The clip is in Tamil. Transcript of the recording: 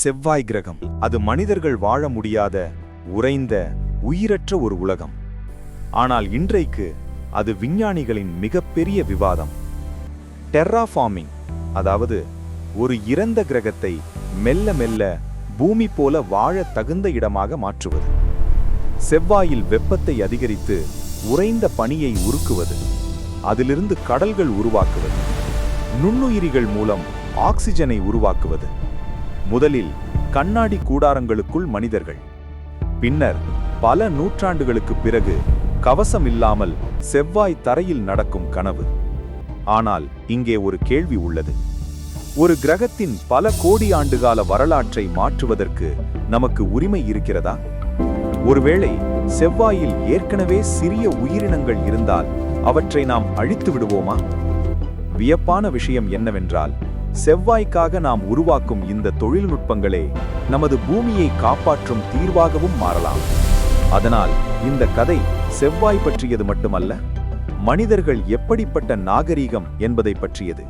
செவ்வாய் கிரகம். அது மனிதர்கள் வாழ முடியாத உறைந்த உயிரற்ற ஒரு உலகம். ஆனால் இன்றைக்கு அது விஞ்ஞானிகளின் மிகப்பெரிய விவாதம். டெர்ராஃபார்மிங் அதாவது ஒரு இறந்த கிரகத்தை மெல்ல மெல்ல பூமி போல வாழ தகுந்த இடமாக மாற்றுவது. செவ்வாயில் வெப்பத்தை அதிகரித்து உறைந்த பனியை உருக்குவது. அதிலிருந்து கடல்கள் உருவாக்குவது. நுண்ணுயிரிகள் மூலம் ஆக்சிஜனை உருவாக்குவது. முதலில் கண்ணாடி கூடாரங்களுக்குள் மனிதர்கள். பின்னர் பல நூற்றாண்டுகளுக்குப் பிறகு கவசம் இல்லாமல் செவ்வாய் தரையில் நடக்கும் கனவு. ஆனால் இங்கே ஒரு கேள்வி உள்ளது. ஒரு கிரகத்தின் பல கோடி ஆண்டுகால வரலாற்றை மாற்றுவதற்கு நமக்கு உரிமை இருக்கிறதா? ஒருவேளை செவ்வாயில் ஏற்கனவே சிறிய உயிரினங்கள் இருந்தால் அவற்றை நாம் அழித்து விடுவோமா? வியப்பான விஷயம் என்னவென்றால் செவ்வாய்க்காக நாம் உருவாக்கும் இந்த தொழில்நுட்பங்களே நமது பூமியை காப்பாற்றும் தீர்வாகவும் மாறலாம். அதனால் இந்த கதை செவ்வாய் பற்றியது மட்டுமல்ல மனிதர்கள் எப்படிப்பட்ட நாகரீகம் என்பதை பற்றியது.